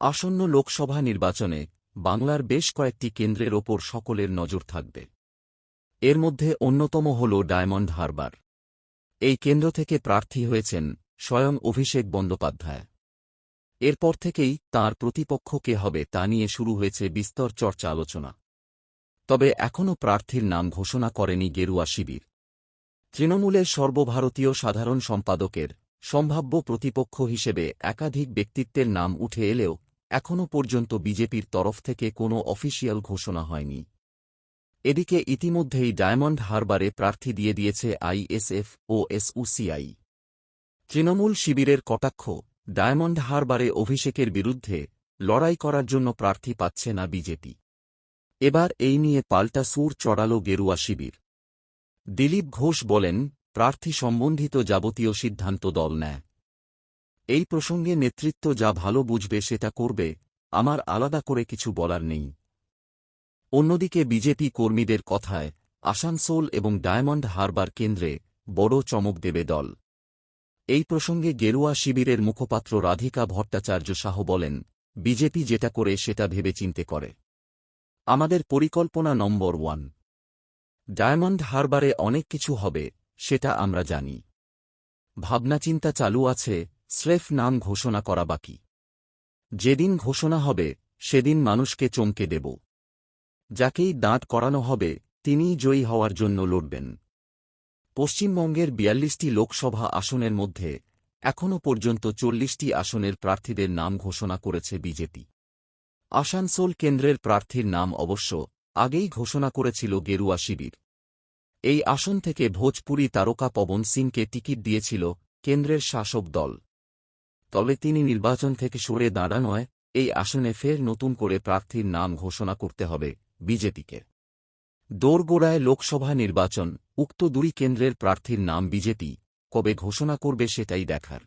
আসন্ন লোকসভা নির্বাচনে বাংলার বেশ কয়েকটি কেন্দ্রের ওপর সকলের নজর থাকবে। এর মধ্যে অন্যতম হল ডায়মন্ড হারবার। এই কেন্দ্র থেকে প্রার্থী হয়েছেন স্বয়ং অভিষেক বন্দ্যোপাধ্যায়। এরপর থেকেই তার প্রতিপক্ষ কে হবে তা নিয়ে শুরু হয়েছে বিস্তর চর্চা আলোচনা। তবে এখনও প্রার্থীর নাম ঘোষণা করেনি গেরুয়া শিবির। তৃণমূলের সর্বভারতীয় সাধারণ সম্পাদকের সম্ভাব্য প্রতিপক্ষ হিসেবে একাধিক ব্যক্তিত্বের নাম উঠে এলেও এখনও পর্যন্ত বিজেপির তরফ থেকে কোনো অফিসিয়াল ঘোষণা হয়নি। এদিকে ইতিমধ্যেই ডায়মন্ড হারবারে প্রার্থী দিয়ে দিয়েছে আইএসএফ ও এসউসিআই। তৃণমূল শিবিরের কটাক্ষ, ডায়মন্ড হারবারে অভিষেকের বিরুদ্ধে লড়াই করার জন্য প্রার্থী পাচ্ছে না বিজেপি। এবার এই নিয়ে পাল্টা সুর চড়াল গেরুয়া শিবির। দিলীপ ঘোষ বলেন, প্রার্থী সম্বন্ধিত যাবতীয় সিদ্ধান্ত দল নেয়। এই প্রসঙ্গে নেতৃত্ব যা ভালো বুঝবে সেটা করবে, আমার আলাদা করে কিছু বলার নেই। অন্যদিকে বিজেপি কর্মীদের কথায়, আসানসোল এবং ডায়মন্ড হারবার কেন্দ্রে বড় চমক দেবে দল। এই প্রসঙ্গে গেরুয়া শিবিরের মুখপাত্র রাধিকা ভট্টাচার্য শাহ বলেন, বিজেপি যেটা করে সেটা ভেবেচিন্তে করে। আমাদের পরিকল্পনা নম্বর ওয়ান। ডায়মন্ড হারবারে অনেক কিছু হবে, সেটা আমরা জানি। ভাবনাচিন্তা চালু আছে স্রেফ নাম ঘোষণা করা বাকি। যেদিন ঘোষণা হবে, সেদিন মানুষকে চমকে দেব। যাকেই দাঁত করানো হবে, তিনিই জয়ী হওয়ার জন্য লড়বেন। পশ্চিমবঙ্গের বিয়াল্লিশটি লোকসভা আসনের মধ্যে, এখনও পর্যন্ত চল্লিশটি আসনের প্রার্থীদের নাম ঘোষণা করেছে বিজেপি। আসানসোল কেন্দ্রের প্রার্থীর নাম অবশ্য আগেই ঘোষণা করেছিল গেরুয়া শিবির। এই আসন থেকে ভোজপুরি তারকা পবন সিংকে টিকিট দিয়েছিল কেন্দ্রের শাসক দল। তবে তিনি নির্বাচন থেকে সরে দাঁড়ানোয় এই আসনে ফের নতুন করে প্রার্থীর নাম ঘোষণা করতে হবে বিজেপিকে। দোরগোড়ায় লোকসভা নির্বাচন, উক্ত দুই কেন্দ্রের প্রার্থীর নাম বিজেপি, কবে ঘোষণা করবে সেটাই দেখার।